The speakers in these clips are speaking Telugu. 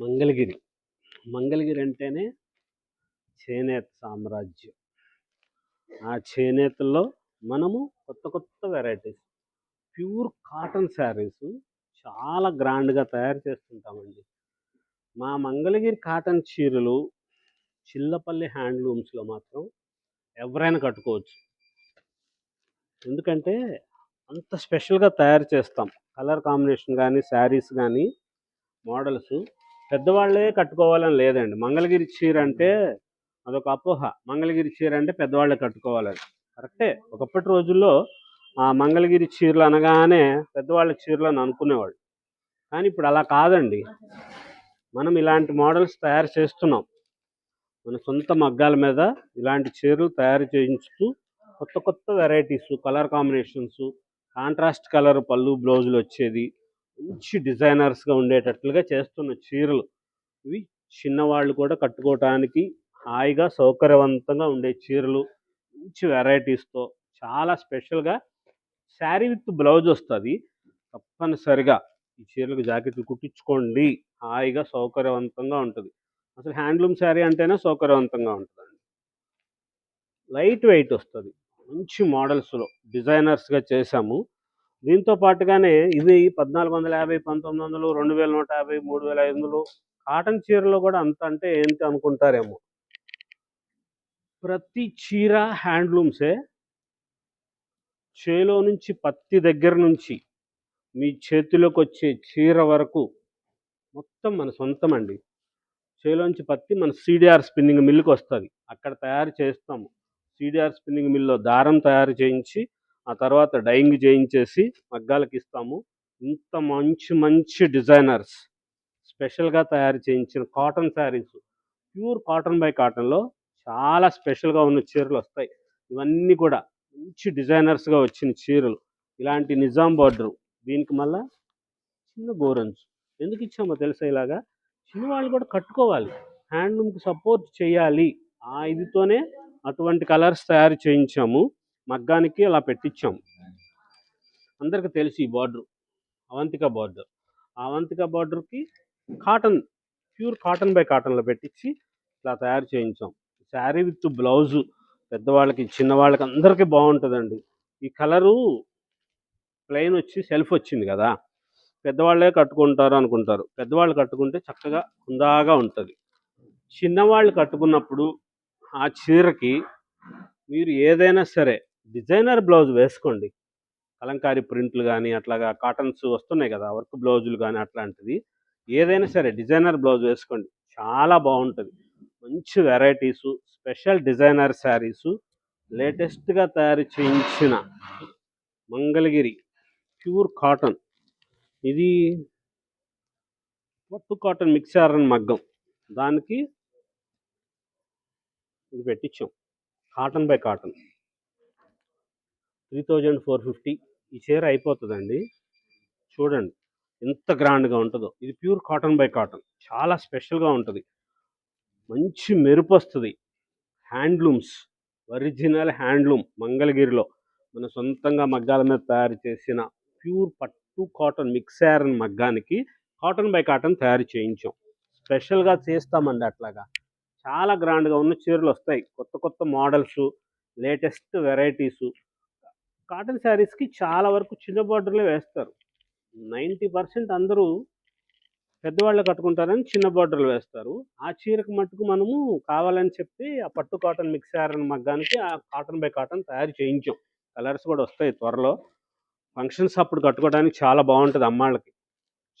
మంగళగిరి. మంగళగిరి అంటేనే చేనేత సామ్రాజ్యం. ఆ చేనేతల్లో మనము కొత్త కొత్త వెరైటీస్. ప్యూర్ కాటన్ శారీస్ చాలా గ్రాండ్గా తయారు చేస్తుంటామండి. మా మంగళగిరి కాటన్ చీరలు చిల్లపల్లి హ్యాండ్లూమ్స్లో మాత్రం ఎవరైనా కట్టుకోవచ్చు. ఎందుకంటే అంత స్పెషల్గా తయారు చేస్తాం. కలర్ కాంబినేషన్ కానీ శారీస్ కానీ మోడల్స్ పెద్దవాళ్ళే కట్టుకోవాలని లేదండి. మంగళగిరి చీర అంటే అదొక అపోహ. మంగళగిరి చీర అంటే పెద్దవాళ్ళే కట్టుకోవాలని. కరెక్టే. ఒకప్పటి రోజుల్లో ఆ మంగళగిరి చీరలు అనగానే పెద్దవాళ్ళ చీరలు అని అనుకునేవాళ్ళు. కానీ ఇప్పుడు అలా కాదండి. మనం ఇలాంటి మోడల్స్ తయారు చేస్తున్నాం. మన సొంత మగ్గాల మీద ఇలాంటి చీరలు తయారు చేయించుతూ కొత్త కొత్త varieties colour combinations contrast colour పళ్ళు బ్లౌజులు వచ్చేది. మంచి డిజైనర్స్గా ఉండేటట్లుగా చేస్తున్న చీరలు. ఇవి చిన్నవాళ్ళు కూడా కట్టుకోవటానికి హాయిగా సౌకర్యవంతంగా ఉండే చీరలు. మంచి వెరైటీస్తో చాలా స్పెషల్గా శారీ విత్ బ్లౌజ్ వస్తుంది. తప్పనిసరిగా ఈ చీరలకు జాకెట్లు కుట్టించుకోండి. హాయిగా సౌకర్యవంతంగా ఉంటుంది. అసలు హ్యాండ్లూమ్ శారీ అంటేనే సౌకర్యవంతంగా ఉంటుందండి. లైట్ వెయిట్ వస్తుంది. మంచి మోడల్స్లో డిజైనర్స్గా చేశాము. దీంతో పాటుగానే ఇది పద్నాలుగు వందల యాభై పంతొమ్మిది వందలు రెండు వేల నూట యాభై మూడు వేల ఐదు వందలు కాటన్ చీరలో కూడా అంత అంటే ఏంటి అనుకుంటారేమో? ప్రతి చీర హ్యాండ్లూమ్సే చేలో నుంచి పత్తి దగ్గర నుంచి మీ చేతిలోకి వచ్చే చీర వరకు మొత్తం మన సొంతం అండి చేలోంచి పత్తి మన సిడిఆర్ స్పిన్నింగ్ మిల్లుకి వస్తుంది అక్కడ తయారు చేస్తాము. సిడిఆర్ స్పిన్నింగ్ మిల్లో దారం తయారు చేయించి ఆ తర్వాత డైయింగ్ చేయించేసి మగ్గాలకి ఇస్తాము. ఇంత మంచి మంచి డిజైనర్స్ స్పెషల్గా తయారు చేయించిన cotton sarees pure cotton by కాటన్లో చాలా స్పెషల్గా ఉన్న చీరలు వస్తాయి. ఇవన్నీ కూడా మంచి డిజైనర్స్గా వచ్చిన చీరలు. ఇలాంటి నిజాం బార్డర్. దీనికి మళ్ళా చిన్న గోరంజు. ఎందుకు ఇచ్చామో తెలుసా ఇలాగా? చిన్నవాళ్ళు కూడా కట్టుకోవాలి. హ్యాండ్లూమ్కి సపోర్ట్ చేయాలి. ఆ ఇదితోనే అటువంటి కలర్స్ తయారు చేయించాము. మగ్గానికి అలా పెట్టించాము అందరికీ తెలుసు ఈ బార్డర్. అవంతిక బార్డర్. ఆ అవంతిక బార్డర్కి కాటన్ ప్యూర్ కాటన్ బై కాటన్లో పెట్టించి ఇలా తయారు చేయించాం. శారీ విత్ బ్లౌజు పెద్దవాళ్ళకి చిన్నవాళ్ళకి అందరికీ బాగుంటుందండి. ఈ కలరు ప్లెయిన్ వచ్చి సెల్ఫ్ వచ్చింది కదా. పెద్దవాళ్ళే కట్టుకుంటారు అనుకుంటారు. పెద్దవాళ్ళు కట్టుకుంటే చక్కగా హుందాగా ఉంటుంది. చిన్నవాళ్ళు కట్టుకున్నప్పుడు ఆ చీరకి మీరు ఏదైనా సరే డిజైనర్ బ్లౌజ్ వేసుకోండి. కలంకారీ ప్రింట్లు కానీ అట్లాగా కాటన్స్ వస్తున్నాయి కదా వర్క్ బ్లౌజులు కానీ అట్లాంటిది. ఏదైనా సరే డిజైనర్ బ్లౌజ్ వేసుకోండి. చాలా బాగుంటుంది. మంచి వెరైటీసు స్పెషల్ డిజైనర్ శారీసు లేటెస్ట్గా తయారు చేయించిన మంగళగిరి ప్యూర్ కాటన్. ఇది పట్టు కాటన్ మిక్సర్ అని మగ్గం. దానికి ఇది పెట్టించాం. Cotton by cotton. Three thousand four fifty ఈ చీర అయిపోతుందండి. చూడండి ఎంత గ్రాండ్గా ఉంటుందో. ఇది ప్యూర్ కాటన్ బై కాటన్. చాలా స్పెషల్గా ఉంటుంది. మంచి మెరుపు వస్తుంది. హ్యాండ్లూమ్స్ ఒరిజినల్ హ్యాండ్లూమ్ మంగళగిరిలో మన సొంతంగా మగ్గాల మీద తయారు చేసిన ప్యూర్ పట్టు కాటన్ మిక్సర్ మగ్గానికి కాటన్ బై కాటన్ తయారు చేయించాం. స్పెషల్గా చేస్తామండి అట్లాగా. చాలా గ్రాండ్గా ఉన్న చీరలు వస్తాయి. కొత్త కొత్త మోడల్స్ లేటెస్ట్ వెరైటీసు కాటన్ శారీస్కి చాలా వరకు చిన్న బార్డర్లే వేస్తారు. నైంటీ పర్సెంట్ అందరూ పెద్దవాళ్ళు కట్టుకుంటారని చిన్న బార్డర్లు వేస్తారు. ఆ చీరకు మట్టుకు మనము కావాలని చెప్పి ఆ పట్టు కాటన్ మిక్సర్ మగ్గానికి ఆ కాటన్ బై కాటన్ తయారు చేయించాం. కలర్స్ కూడా వస్తాయి త్వరలో. ఫంక్షన్స్ అప్పుడు కట్టుకోవడానికి చాలా బాగుంటుంది అమ్మాళ్ళకి.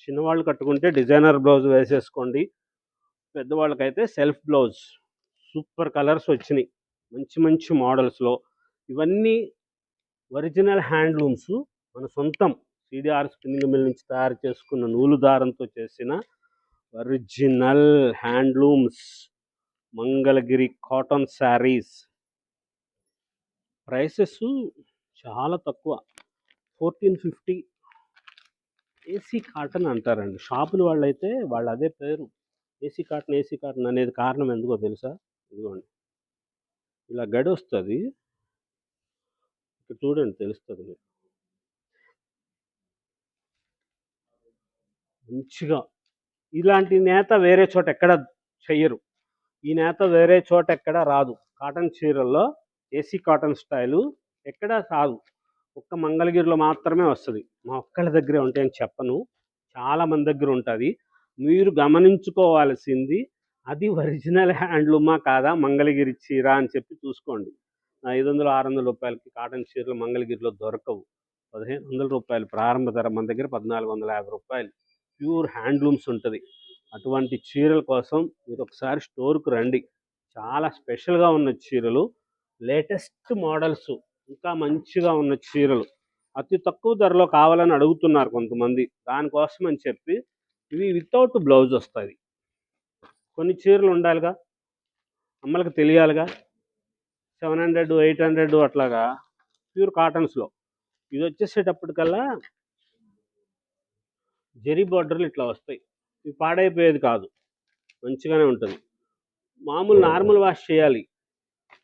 చిన్నవాళ్ళు కట్టుకుంటే డిజైనర్ బ్లౌజ్ వేసేసుకోండి. పెద్దవాళ్ళకైతే సెల్ఫ్ బ్లౌజ్. సూపర్ కలర్స్ వచ్చినాయి. మంచి మంచి మోడల్స్లో. ఇవన్నీ ఒరిజినల్ హ్యాండ్లూమ్స్ మన సొంతం సిడిఆర్ స్పిన్నింగ్ మిల్ నుంచి తయారు చేసుకున్న నూలు దారంతో చేసిన original handlooms Mangalagiri cotton sarees. Prices చాలా తక్కువ. Fourteen fifty. ఏసీ కాటన్ అంటారండి. షాపుల వాళ్ళైతే వాళ్ళు అదే పేరు. ఏసీ కాటన్ ఏసీ కాటన్ అనేది కారణం ఎందుకో తెలుసా? ఇదిగోండి. ఇలా గడి వస్తుంది. ఇక్కడ చూడండి తెలుస్తుంది మీకు. మంచిగా. ఇలాంటి నేత వేరే చోట ఎక్కడ చెయ్యరు. ఈ నేత వేరే చోట ఎక్కడ రాదు. కాటన్ చీరల్లో ఏసీ కాటన్ స్టైలు ఎక్కడ రాదు. ఒక్క మంగళగిరిలో మాత్రమే వస్తుంది. మా ఒక్కళ్ళ దగ్గరే ఉంటాయని చెప్పను. చాలా మంది దగ్గర ఉంటుంది. మీరు గమనించుకోవాల్సింది అది ఒరిజినల్ హ్యాండ్లూమా కాదా? మంగళగిరి చీర అని చెప్పి చూసుకోండి. ఐదు వందలు ఆరు వందల రూపాయలకి కాటన్ చీరలు మంగళగిరిలో దొరకవు. పదిహేను వందల రూపాయలు ప్రారంభ ధర మన దగ్గర పద్నాలుగు వందల యాభై రూపాయలు. ప్యూర్ హ్యాండ్లూమ్స్ ఉంటుంది. అటువంటి చీరల కోసం మీరు ఒకసారి స్టోర్కు రండి. చాలా స్పెషల్గా ఉన్న చీరలు లేటెస్ట్ మోడల్స్ ఇంకా మంచిగా ఉన్న చీరలు. అతి తక్కువ ధరలో కావాలని అడుగుతున్నారు కొంతమంది. దానికోసం అని చెప్పి ఇవి వితౌట్ బ్లౌజ్ వస్తుంది కొన్ని చీరలు ఉండాలిగా అమ్మలకు తెలియాలిగా. సెవెన్ హండ్రెడ్ ఎయిట్ హండ్రెడ్ అట్లాగా ప్యూర్ కాటన్స్లో. ఇది వచ్చేసేటప్పటికల్లా జరీ బార్డర్లు ఇట్లా వస్తాయి. ఇవి పాడైపోయేది కాదు. మంచిగానే ఉంటుంది. మామూలు నార్మల్ వాష్ చేయాలి.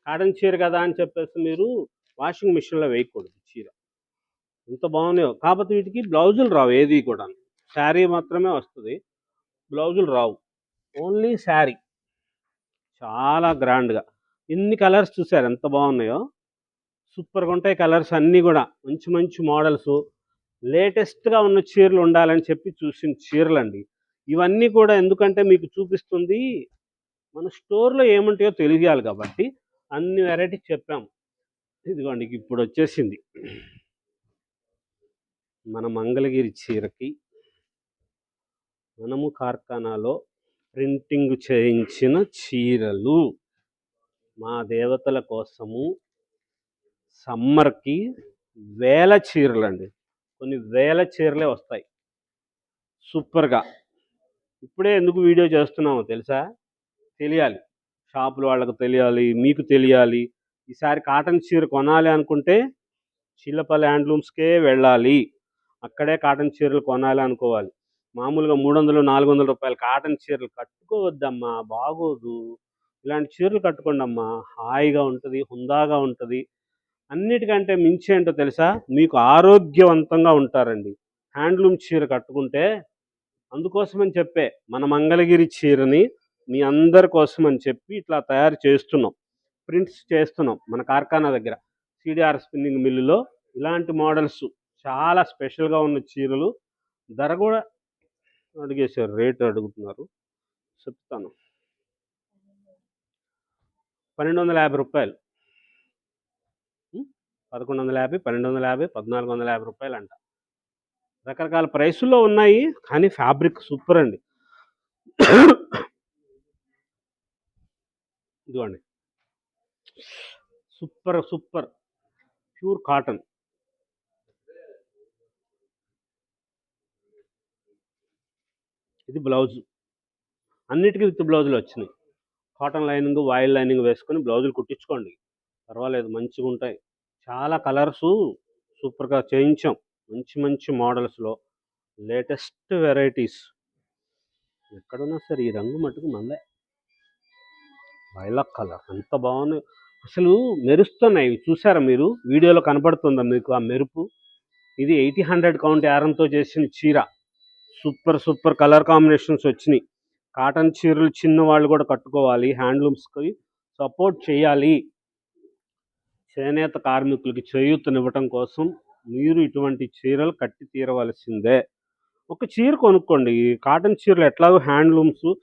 కాటన్ చీర కదా అని చెప్పేసి మీరు వాషింగ్ మిషన్లో వేయకూడదు చీర. ఎంత బాగున్నాయో. కాకపోతే వీటికి బ్లౌజులు రావు ఏది కూడా శారీ మాత్రమే వస్తుంది. బ్లౌజులు రావు. ఓన్లీ శారీ. చాలా గ్రాండ్గా. ఎన్ని కలర్స్ చూసారు? ఎంత బాగున్నాయో. సూపర్గా ఉంటాయి కలర్స్ అన్నీ కూడా. మంచి మంచి మోడల్స్. లేటెస్ట్గా ఉన్న చీరలు ఉండాలని చెప్పి చూసిన చీరలు అండి ఇవన్నీ కూడా ఎందుకంటే మీకు చూపిస్తుంది మన స్టోర్లో ఏముంటాయో తెలియాలి కాబట్టి అన్ని వెరైటీస్ చెప్పాం. ఇదిగోండి ఇప్పుడు వచ్చేసింది. మన మంగళగిరి చీరకి మనము కార్ఖానాలో ప్రింటింగ్ చేయించిన చీరలు. మా దేవతల కోసము సమ్మర్కి వేల చీరలు అండి కొన్ని వేల చీరలే వస్తాయి. సూపర్గా. ఇప్పుడే ఎందుకు వీడియో చేస్తున్నామో తెలుసా? తెలియాలి. షాపుల వాళ్ళకు తెలియాలి మీకు తెలియాలి. ఈసారి కాటన్ చీర కొనాలి అనుకుంటే చిల్లపల్లి హ్యాండ్లూమ్స్కే వెళ్ళాలి. అక్కడే కాటన్ చీరలు కొనాలి అనుకోవాలి. మామూలుగా మూడు వందలు నాలుగు వందల రూపాయల కాటన్ చీరలు కట్టుకోవద్దమ్మా బాగోదు. ఇలాంటి చీరలు కట్టుకోండి అమ్మా. హాయిగా ఉంటుంది హుందాగా ఉంటుంది. అన్నిటికంటే మించి ఏంటో తెలుసా? మీకు ఆరోగ్యవంతంగా ఉంటారండి. హ్యాండ్లూమ్ చీర కట్టుకుంటే అందుకోసమని చెప్పే మన మంగళగిరి చీరని మీ అందరి కోసం అని చెప్పి ఇట్లా తయారు చేస్తున్నాం. ప్రింట్స్ చేస్తున్నాం మన కార్ఖానా దగ్గర. సిడిఆర్ స్పిన్నింగ్ మిల్లులో ఇలాంటి మోడల్స్ చాలా స్పెషల్గా ఉన్న చీరలు. ధర కూడా అడిగేశారు రేట్ అడుగుతున్నారు. చెప్తాను. పన్నెండు వందల యాభై రూపాయలు. పదకొండు వందల యాభై పన్నెండు వందల యాభై పద్నాలుగు వందల యాభై రూపాయలు అంట రకరకాల ప్రైసుల్లో ఉన్నాయి కానీ ఫ్యాబ్రిక్ సూపర్ అండి ఇదిగోండి. Super super. Pure cotton. ఇది బ్లౌజ్. అన్నిటికీ విత్ బ్లౌజులు వచ్చినాయి కాటన్ లైనింగ్ వాయిల్ లైనింగ్ వేసుకొని బ్లౌజులు కుట్టించుకోండి. పర్వాలేదు మంచిగా ఉంటాయి. చాలా కలర్స్ సూపర్గా చేయించాం. మంచి మంచి మోడల్స్లో లేటెస్ట్ వెరైటీస్. ఎక్కడున్నా సరే ఈ రంగు మటుకు మందే. వైలక్ కలర్ ఎంత బాగున్నాయి అసలు మెరుస్తున్నాయి. ఇవి చూసారా మీరు? వీడియోలో కనపడుతుందా మీకు ఆ మెరుపు? ఇది ఎయిటీ హండ్రెడ్ కౌంట్ యారంతో చేసిన చీర. సూపర్ సూపర్ కలర్ కాంబినేషన్స్ వచ్చినాయి. కాటన్ చీరలు చిన్న వాళ్ళు కూడా కట్టుకోవాలి హ్యాండ్లూమ్స్కి సపోర్ట్ చేయాలి. చేనేత కార్మికులకి చేయూతనివ్వటం కోసం మీరు ఇటువంటి చీరలు కట్టి తీరవలసిందే. ఒక చీర కొనుక్కోండి. కాటన్ చీరలు ఎట్లాగో హ్యాండ్లూమ్స్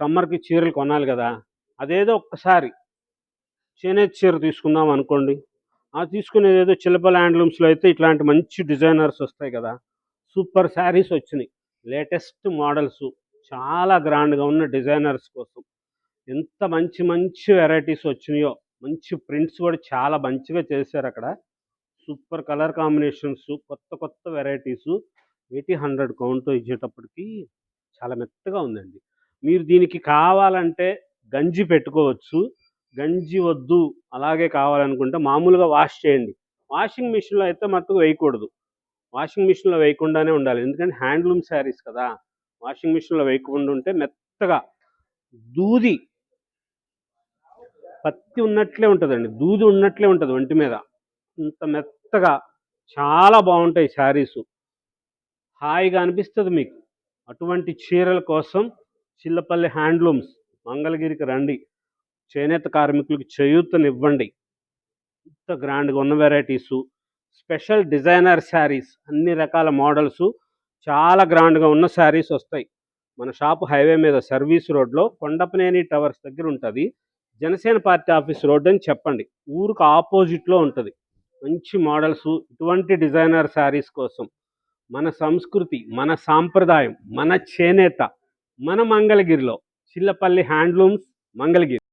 సమ్మర్కి చీరలు కొనాలి కదా. అదేదో ఒక్కసారి చేనేత చీర తీసుకుందాం అనుకోండి. ఆ తీసుకునేది ఏదో చిలపల హ్యాండ్లూమ్స్లో అయితే ఇట్లాంటి మంచి డిజైనర్స్ వస్తాయి కదా. సూపర్ శారీస్ వచ్చినాయి. Latest models. చాలా గ్రాండ్గా ఉన్న డిజైనర్స్ కోసం. ఎంత మంచి మంచి వెరైటీస్ వచ్చినాయో మంచి ప్రింట్స్ కూడా చాలా మంచిగా చేశారు అక్కడ. సూపర్ కలర్ కాంబినేషన్స్ కొత్త కొత్త వెరైటీస్. ఎయిటీ హండ్రెడ్ కౌంట్ ఇచ్చేటప్పటికి చాలా మెత్తగా ఉందండి. మీరు దీనికి కావాలంటే గంజి పెట్టుకోవచ్చు. గంజి వద్దు అలాగే కావాలనుకుంటే మామూలుగా వాష్ చేయండి. వాషింగ్ మిషన్లో అయితే మట్టుకు వేయకూడదు. వాషింగ్ మిషన్లో వేయకుండానే ఉండాలి. ఎందుకంటే హ్యాండ్లూమ్ శారీస్ కదా. వాషింగ్ మిషన్లో వేయకుండా ఉంటే మెత్తగా దూది పత్తి ఉన్నట్లే ఉంటుందండి. దూది ఉన్నట్లే ఉంటుంది ఒంటి మీద. ఇంత మెత్తగా చాలా బాగుంటాయి శారీస్. హాయిగా అనిపిస్తుంది మీకు. అటువంటి చీరల కోసం చిల్లపల్లి హ్యాండ్లూమ్స్ మంగళగిరికి రండి. చేనేత కార్మికులకు చేయూతనివ్వండి. ఇంత గ్రాండ్గా ఉన్న వెరైటీసు స్పెషల్ డిజైనర్ శారీస్ అన్ని రకాల మోడల్స్ చాలా గ్రాండ్గా ఉన్న శారీస్ వస్తాయి. మన షాప్ హైవే మీద సర్వీస్ రోడ్లో కొండపనేని టవర్స్ దగ్గర ఉంటుంది. జనసేన పార్టీ ఆఫీస్ రోడ్ అని చెప్పండి. ఊరికి ఆపోజిట్లో ఉంటుంది. మంచి మోడల్స్ ఇటువంటి డిజైనర్ శారీస్ కోసం మన సంస్కృతి మన సాంప్రదాయం మన చేనేత మన మంగళగిరిలో చిల్లపల్లి హ్యాండ్లూమ్స్ మంగళగిరి.